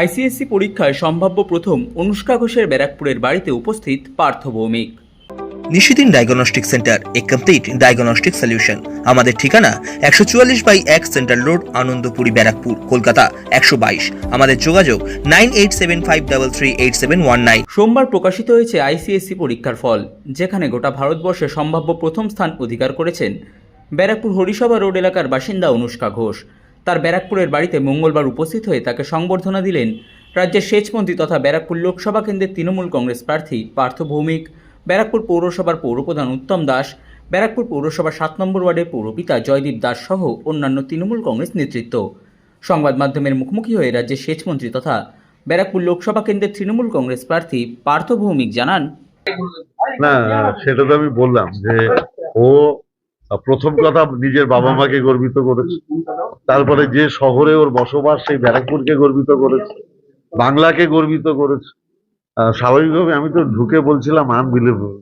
ICSE পরীক্ষায় সম্ভাব্য প্রথম অনুষ্কা ঘোষের ব্যারাকপুরের বাড়িতে উপস্থিত পার্থ ভৌমিক। নিশিদিন ডায়াগনস্টিক সেন্টার এ কমপ্লিট ডায়াগনস্টিক সলিউশন। আমাদের ঠিকানা একশো চুয়াল্লিশ বাই এক সেন্ট্রাল রোড আনন্দপুরি ব্যারাকপুর কলকাতা একশো বাইশ। আমাদের যোগাযোগ nine eight seven five double three eight seven one nine. সোমবার প্রকাশিত হয়েছে আইসিএসসি পরীক্ষার ফল যেখানে গোটা ভারতবর্ষে সম্ভাব্য প্রথম স্থান অধিকার করেছেন ব্যারাকপুর হরিসভা রোড এলাকার বাসিন্দা অনুষ্কা ঘোষ। তার ব্যারাকপুরের বাড়িতে মঙ্গলবার উপস্থিত হয়ে তাকে সংবর্ধনা দিলেন রাজ্যের সেচমন্ত্রী তথা ব্যারাকপুর লোকসভা কেন্দ্রের তৃণমূল কংগ্রেস প্রার্থী পার্থ ভৌমিক, ব্যারাকপুর পৌরসভার পৌরপ্রধান উত্তম দাস, ব্যারাকপুর পৌরসভার সাত নম্বর ওয়ার্ডের পৌরপিতা জয়দীপ দাস সহ অন্যান্য তৃণমূল কংগ্রেস নেতৃত্ব। সংবাদ মাধ্যমের মুখোমুখি হয়ে রাজ্যের সেচমন্ত্রী তথা ব্যারাকপুর লোকসভা কেন্দ্রের তৃণমূল কংগ্রেস প্রার্থী পার্থ ভৌমিক জানান, না সেটা তো আমি বললাম যে ও প্রথম কথা নিজের বাবা মাকে গর্বিত করেছে। তারপরে যে শহরে ওর বসবাস সেই ব্যারাকপুরকে গর্বিত করেছে। বাংলাকে গর্বিত করেছে। স্বাভাবিকভাবে আমি তো ঢুকে বলছিলাম আনবিলিভেবল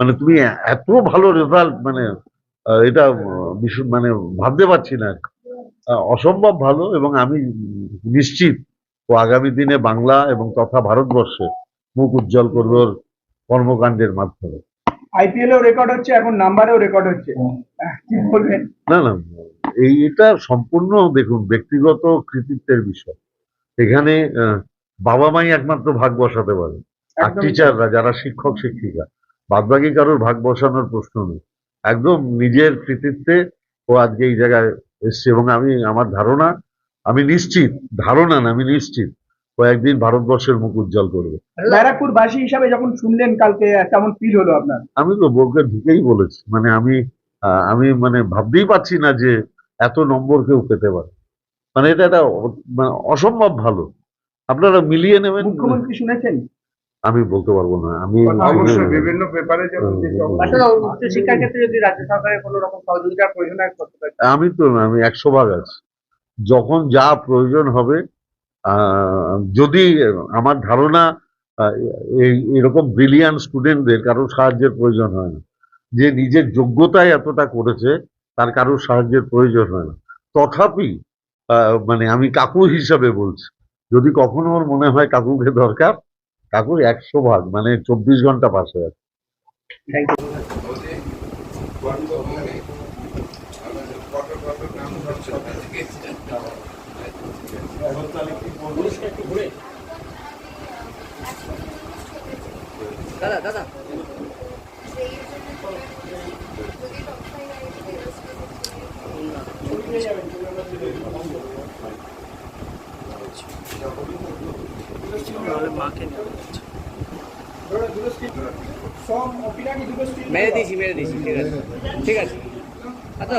মানে তুমি এত ভালো রেজাল্ট মানে এটা মানে ভাবতে পারছি না। অসম্ভব ভালো এবং আমি নিশ্চিত ও আগামী দিনে বাংলা এবং তথা ভারতবর্ষে মুখ উজ্জ্বল করবে ওর কর্মকাণ্ডের মাধ্যমে। আইপিএলেও রেকর্ড হচ্ছে এখন নাম্বারেও রেকর্ড হচ্ছে। কি বলবেন? না না এই এটা সম্পূর্ণ দেখুন ব্যক্তিগত কৃতিত্বের বিষয়। এখানে বাবা মাই একমাত্র ভাগ বসাতে পারে। আর টিচাররা যারা শিক্ষক শিক্ষিকা বাদবাকি কারোর ভাগ বসানোর প্রশ্ন নেই। একদম নিজের কৃতিত্বে ও আজকে এই জায়গায় এসছে। এবং আমি আমার ধারণা আমি নিশ্চিত ধারণা না আমি নিশ্চিত ও একদিন ভারতবর্ষের মুখ উজ্জ্বল করবে। ব্যারাকপুর বাসী হিসাবে যখন শুনলেন কালকে কেমন ফিল হলো আপনার? আমি তো বউকে ঢুকেই বলেছি। মানে আমি আহ, আমি মানে ভাবতেই পারছি না যে এত নম্বর কেউ পেতে পারে। মানে এটা একটা মানে অসম্ভব ভালো। আপনারা মিলিয়ে নেবেন। মুখ্যমন্ত্রী শুনেছেন? আমি বলতে পারব না। আমি অবশ্যই বিভিন্ন পেপারে যখন যে সব- আসলে উচ্চ শিক্ষার ক্ষেত্রে যদি রাজ্য সরকারের কোনো রকম সহযোগিতার প্রয়োজন হয় করতে পারে আমি তো আমি একশো ভাগ আছি। যখন যা প্রয়োজন হবে যদি আমার ধারণা আহ, এই এরকম ব্রিলিয়ান স্টুডেন্টদের কারোর সাহায্যের প্রয়োজন হয় না। যে নিজের যোগ্যতায় এতটা করেছে তার কারোর সাহায্যের প্রয়োজন হয় না। তথাপি আহ, মানে আমি কাকু হিসাবে বলছি যদি কখনো ওর মনে হয় কাকুকে দরকার কাকুর একশো ভাগ মানে চব্বিশ ঘণ্টা পাশে আছে। মেরে দিয়েছি মেরে দিয়েছি ঠিক আছে। ঠিক আছে। আচ্ছা।